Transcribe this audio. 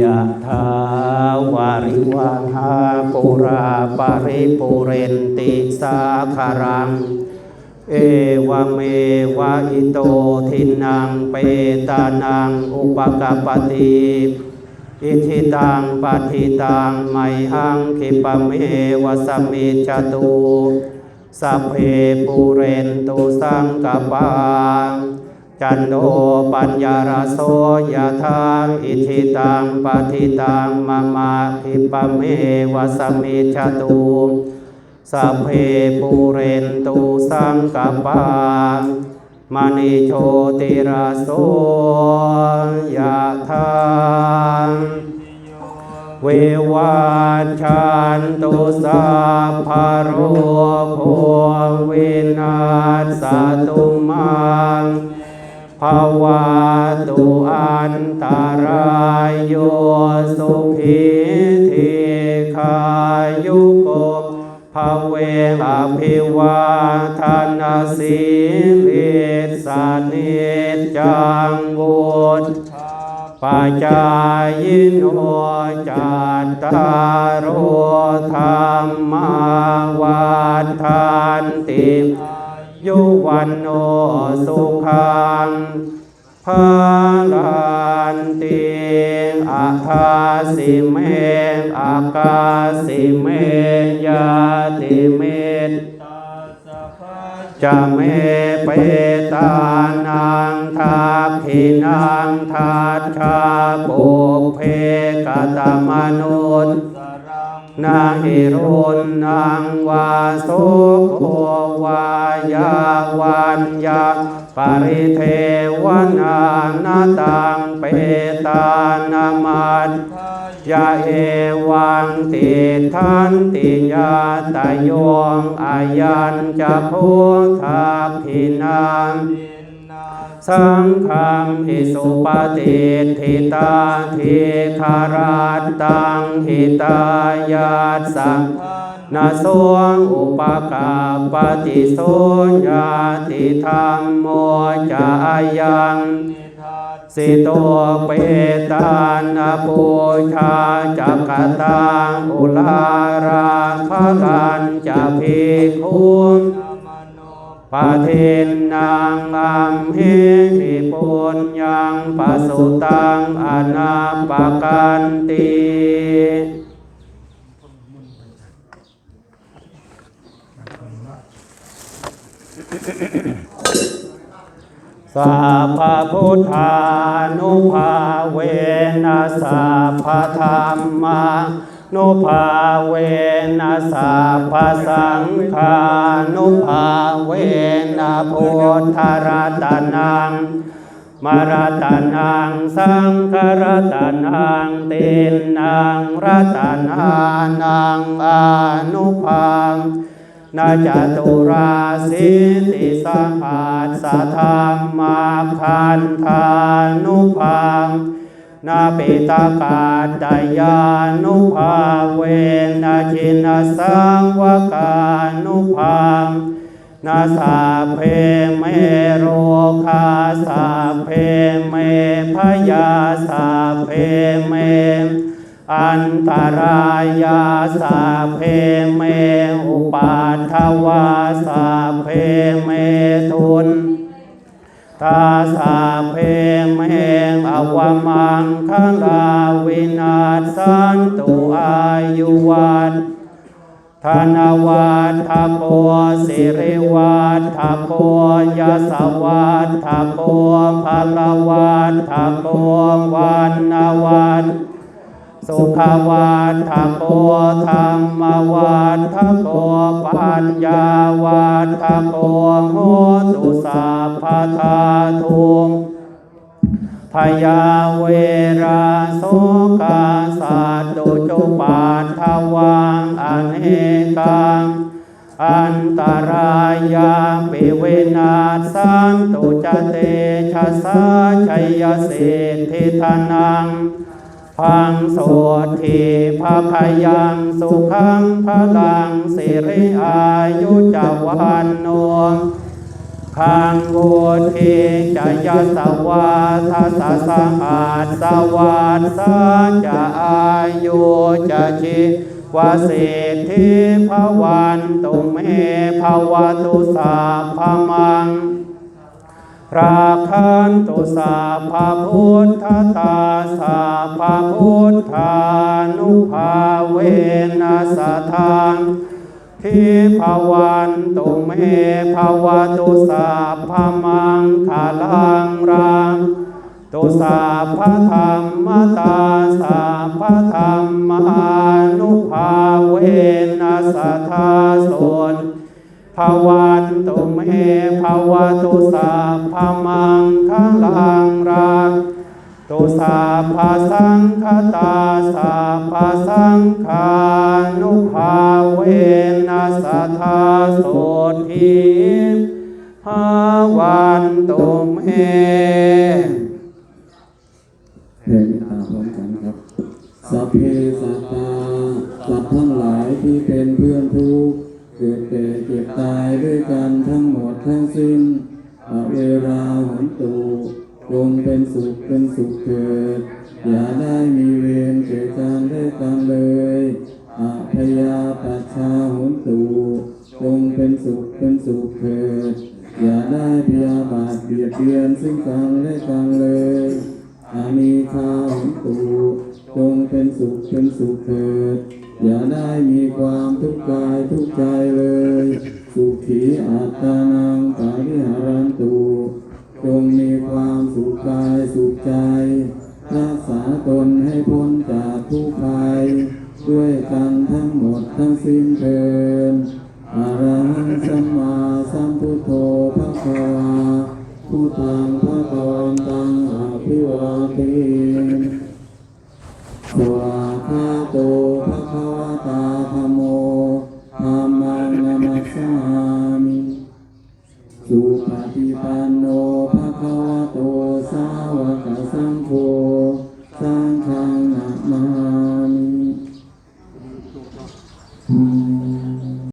ยะถาวาริวาหาปุราปาริปุเรนติสาคารัง เอวเมวะอิโตทินังเปตานังอุปกปปติอิทิตังปฏิตังไมหังคิปเมวะสมิจจตุสัพเพปุเรนตุสังกปา จันโดปัญญารโสยธาอิทิตังปฏิตังมะมาคิปเมวะสมมิจตุสัพเพปูเรนตุสังกปามณิโชติราโสยธาเววันชันตุสัพพโรโควินาสตุมัง ภาวะตุอันตรายโยสุขีทีขายุโกภเวอภิวาทานาสีลิสานิจังวุฒปัจจายโนจัตตารโอธรรมาวันทันติ ยุวันโนสุขั งพลันติอาคาสิเมอากาสิเมยาติเมตจะเมเปตานังทักขินังทัตชาปุเพกตมนุษย์ นาหิรุนนางวาสุโควายาวันยาปริเทวนานาตังเปตานามัตยาเอวังติทันติยาตโยงอายัญจะพุทธพินัง สังฆัมหิสุปฏิทิตาทิคาราตังหิตายาสังนาสวงอุปกาปฏิโสญาติธรรมโมจายังสิโตเปตานาปูชาจักตังอุลาราภกันจะพิคุณ ปะเทนนางอัมเหหิปุญญังปะสุตังอนาปกันติสัพพะพุทธานุภาเวนัสสัพพธรรมา นุภาเวนัสสัพพะสังฆานุภาเวนะพุทธรัตนังมรตนังสังฆรัตนังตินนังรัตนานังอนุภานาจตุราสิติสัมปัสสะธรรมาคันธานุภา นาปิตากาตยานุภาเวนะชินสังวกานุภานาสาเพเมโรคาสาเพเมพยาสาเพเม อันตรายาสาเพเม อุปาทวาสาเพเมทุน ตาสาเพเมอวมังคังลาวินาสันตุอายุวันธนวัตถโพสิริวัตถโพยสวัตถโพพลวัตถโพวันนวัน สุขวัฏทโพธรรมวัฏทโพปัญญาวัฏทโพโหตุสัพพทาทุงพยาเวราโสกาสัตตุจุปาทวังอเนกังอันตรายาปิเวนาสันตุจเตชะสาชัยสิทธิธนัง พังโสทีภาพยังสุขังพลังสิริอายุจวันโนคังโวทิจะยสวาทัสสะสะอาดสวัสสัจะอายุจะชีวสิทธิภวันตุเมภวตุสาพมัง ราคันตุสาภาพุทธตาสาภาพุทธานุภาเวนัสทางทิภวันตุเมภวตุสาภามังคาลังรังตุสาภธรรมตาสาภธรรมานุภาเวนัสทาน ภาวันตุเมภาวตุสาพมังคลังรังตุสาภาสังคตาสาภาสังขานุภาเวนัสทาโสทิภาวันตุเมเพลงตาพร้อมกันครับสัพเพสัตตาสัตว์ทั้งหลายที่เป็นเพื่อนทุกเกิดแก่เจ็บตาย ด้วยกันทั้งหมดทั้งสิ้นอเวราหุนตูจงเป็นสุขเป็นสุขเถิด อย่าได้มีเวรเกิดการได้กันเลยอพยาปัชชาหุนตูจงเป็นสุขเป็นสุขเถิด อย่าได้พยาบาทเบียดเบียนซึ่งกันและกันเลยอามีคาหุนตูจงเป็นสุขเป็นสุขเถิด อย่าได้มีความทุกข์กายทุกข์ใจเลย สุขีอัตานังปาริ ธั